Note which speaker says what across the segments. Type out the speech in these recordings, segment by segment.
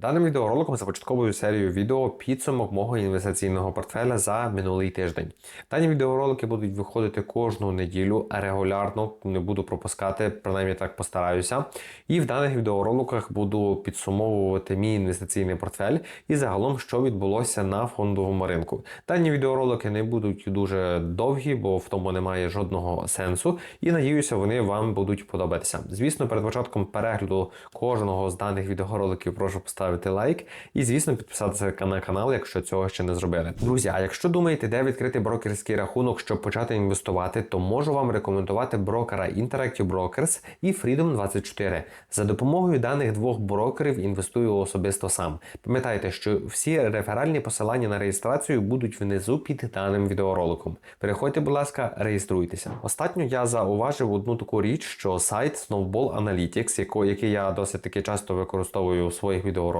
Speaker 1: Даним відеороликом започатковую серію відео підсумок мого інвестиційного портфеля за минулий тиждень. Дані відеоролики будуть виходити кожну неділю регулярно, не буду пропускати, принаймні так постараюся. І в даних відеороликах буду підсумовувати мій інвестиційний портфель і загалом, що відбулося на фондовому ринку. Дані відеоролики не будуть дуже довгі, бо в тому немає жодного сенсу. І надіюся, вони вам будуть подобатися. Звісно, перед початком перегляду кожного з даних відеороликів прошу поставити лайк і, звісно, підписатися на канал, якщо цього ще не зробили. Друзі, а якщо думаєте, де відкрити брокерський рахунок, щоб почати інвестувати, то можу вам рекомендувати брокера Interactive Brokers і Freedom24. За допомогою даних двох брокерів інвестую особисто сам. Пам'ятайте, що всі реферальні посилання на реєстрацію будуть внизу під даним відеороликом. Переходьте, будь ласка, реєструйтеся. Останньо я зауважив одну таку річ, що сайт Snowball Analytics, який я досить таки часто використовую у своїх відеороликах,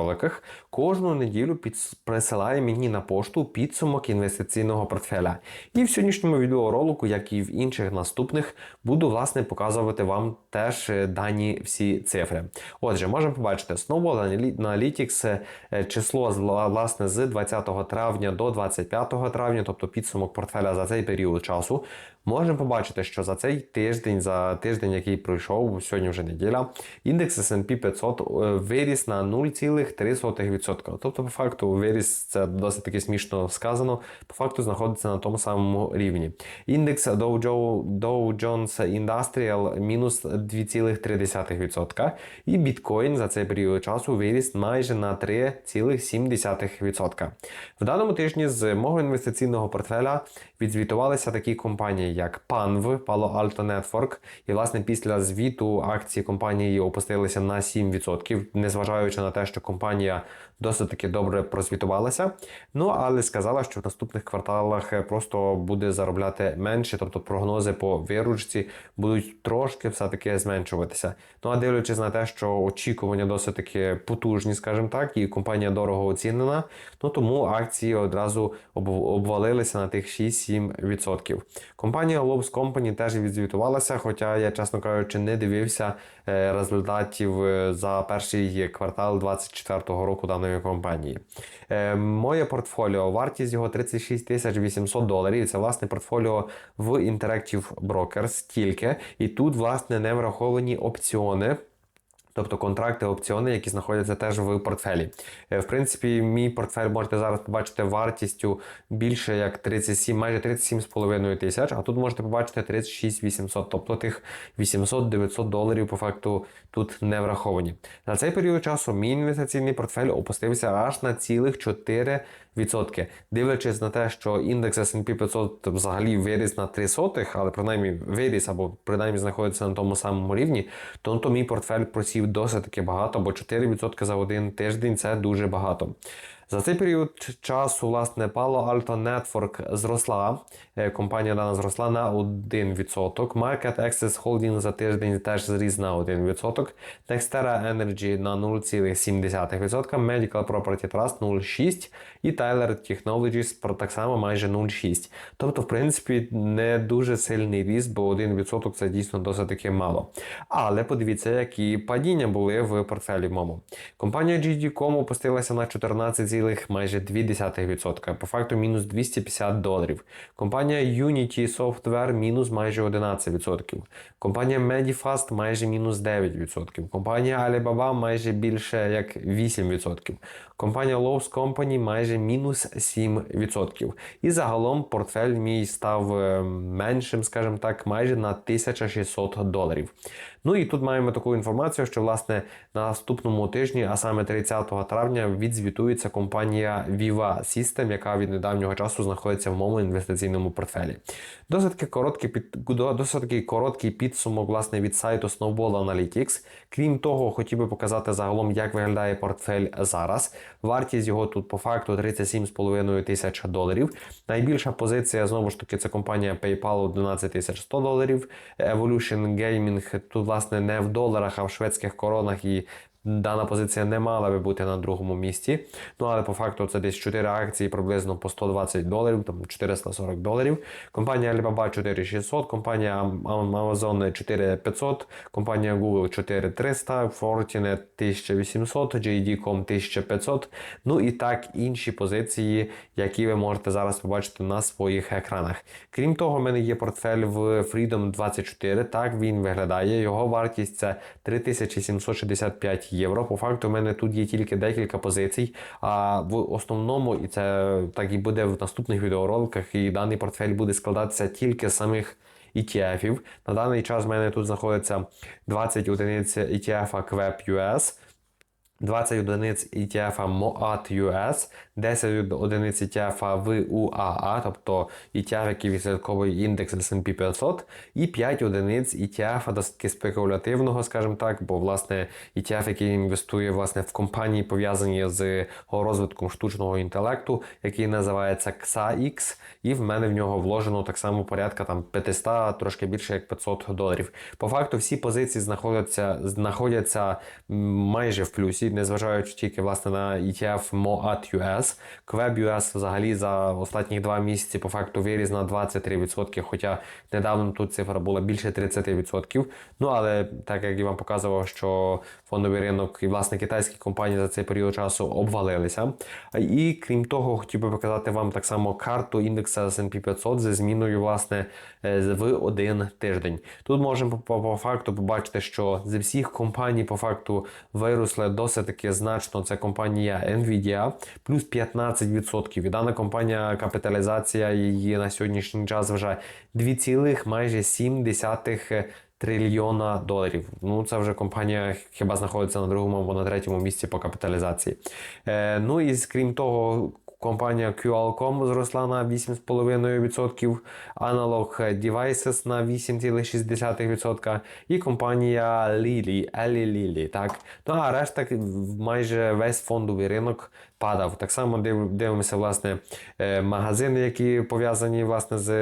Speaker 1: кожну неділю під... присилає мені на пошту підсумок інвестиційного портфеля. І в сьогоднішньому відеоролику, як і в інших наступних, буду власне показувати вам теж е, дані всі цифри. Отже, можемо побачити Snowball Analytics е, число власне з 20 травня до 25 травня, тобто підсумок портфеля за цей період часу. Можемо побачити, що за цей тиждень, за тиждень, який пройшов, сьогодні вже неділя, індекс S&P 500 е, виріс на 0,3%. Тобто, по факту, виріс це досить таки смішно сказано. По факту знаходиться на тому самому рівні. Індекс Dow Dow Jones Industrial мінус 2,3%. І біткоін за цей період часу виріс майже на 3,7%. В даному тижні з мого інвестиційного портфеля відзвітувалися такі компанії, як PANV, Palo Alto Network. І, власне, після звіту акції компанії опустилися на 7%, незважаючи на те, що компанія досить таки добре прозвітувалася. Ну, але сказала, що в наступних кварталах просто буде заробляти менше, тобто прогнози по виручці будуть трошки все-таки зменшуватися. Ну а дивлячись на те, що очікування досить таки потужні, скажімо так, і компанія дорого оцінена, ну тому акції одразу обвалилися на тих 6-7%. Компанія Lobs Company теж відзвітувалася, хоча я, чесно кажучи, не дивився е, результатів е, за перший квартал 2024 року даної компанії. Е, Моє портфоліо, вартість його 36 тисяч 800 доларів. Це власне портфоліо в Interactive Brokers тільки. І тут, власне, не враховані опціони. Тобто контракти, опціони, які знаходяться теж в портфелі. Е, В принципі, мій портфель можете зараз побачити вартістю більше як 37, майже 37,5 тисяч, а тут можете побачити 36 800, тобто тих 800-900 доларів по факту тут не враховані. За цей період часу мій інвестиційний портфель опустився аж на цілих 4%. Дивлячись на те, що індекс S&P 500 взагалі виріс на 3 сотих, але принаймні виріс або принаймні знаходиться на тому самому рівні, то, то мій портфель просів досить таки багато, бо 4% за один тиждень це дуже багато. За цей період часу, власне, Palo Alto Network зросла. Е, Компанія дана зросла на 1%. Market Access Holding за тиждень теж зріс на 1%. Nextera Energy на 0,7%. Medical Property Trust 0,6%. І Tyler Technologies так само майже 0,6%. Тобто, в принципі, не дуже сильний ріст, бо 1% це дійсно досить таки мало. Але подивіться, які падіння були в портфелі моєму. Компанія GD.com опустилася на 14, майже 2%. По факту мінус 250 доларів. Компанія Unity Software мінус майже 11%. Компанія Medifast майже мінус 9%. Компанія Alibaba майже більше як 8%. Компанія Lowe's Company майже мінус 7%. І загалом портфель мій став е, меншим, скажімо так, майже на 1600 доларів. Ну і тут маємо таку інформацію, що власне на наступному тижні, а саме 30 травня, відзвітується компанія Viva System, яка від недавнього часу знаходиться в моєму інвестиційному портфелі. Досить короткий під досить короткий підсумок власне від сайту Snowball Analytics. Крім того, хотів би показати загалом, як виглядає портфель зараз. Вартість його тут по факту 37,5 тисяч доларів. Найбільша позиція знову ж таки це компанія PayPal 11 тисяч 100 доларів. Evolution Gaming тут власне не в доларах, а в шведських коронах і Дана позиція не мала би бути на другому місці. Ну але по факту це десь 4 акції приблизно по 120 доларів, там 440 доларів. Компанія Alibaba 4600, компанія Am- Am- Amazon 4500, компанія Google 4300, Fortinet 1800, JD.com 1500. Ну і так інші позиції, які ви можете зараз побачити на своїх екранах. Крім того, в мене є портфель в Freedom 24. Так він виглядає. Його вартість це 3765 євро. По факту, в мене тут є тільки декілька позицій. А в основному, і це так і буде в наступних відеороликах, і даний портфель буде складатися тільки з самих. ETF-ів. На даний час в мене тут знаходиться 20 одиниць ETF QEP US, 20 одиниць ETF MOAT US, 10 одиниць ETF VUAA, тобто ETF, який відслідковує індекс S&P 500, і 5 одиниць ETF досить спекулятивного, скажімо так, бо власне ETF, який інвестує власне в компанії, пов'язані з розвитком штучного інтелекту, який називається XAX, і в мене в нього вложено так само порядка там 500, трошки більше як 500 доларів. По факту всі позиції знаходяться, знаходяться майже в плюсі, незважаючи тільки власне на ETF MOAT US. Queb US взагалі за останні два місяці по факту виріс на 23%, хоча недавно тут цифра була більше 30%. Ну але так як я вам показував, що фондовий ринок і власне китайські компанії за цей період часу обвалилися. І крім того, хотів би показати вам так само карту індекса S&P 500 зі зміною власне е, в один тиждень. Тут можемо по, факту побачити, що зі всіх компаній по факту виросли досить таки значно. Це компанія Nvidia, плюс 15%. І дана компанія капіталізація її на сьогоднішній час вже 2, майже 7 трильйона доларів. Ну, це вже компанія хіба знаходиться на другому або на третьому місці по капіталізації. Е, ну і крім того, компанія QALCOM зросла на 8,5%, Analog Devices на 8,6% і компанія Lili, Eli Lili, так. Ну а решта майже весь фондовий ринок падав. Так само див- дивимося, власне, е, магазини, які пов'язані власне з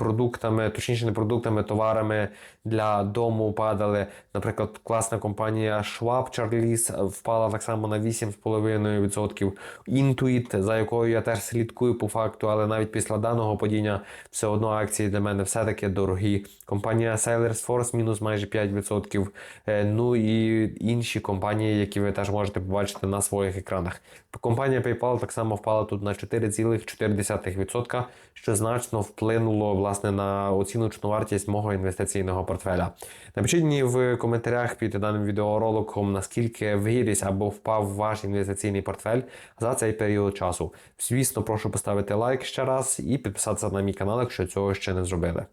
Speaker 1: продуктами, точніше не продуктами, товарами для дому падали. Наприклад, класна компанія Schwab Charlize впала так само на 8,5%. Intuit, за якою я теж слідкую по факту, але навіть після даного падіння все одно акції для мене все-таки дорогі. Компанія Salesforce мінус майже 5%. Е, Ну і інші компанії, які ви теж можете побачити на своїх екранах. Компанія PayPal так само впала тут на 4,4%, що значно вплинуло власне на оціночну вартість мого інвестиційного портфеля. Напишіть мені в коментарях під даним відеороликом, наскільки виріс або впав ваш інвестиційний портфель за цей період часу. Звісно, прошу поставити лайк ще раз і підписатися на мій канал, якщо цього ще не зробили.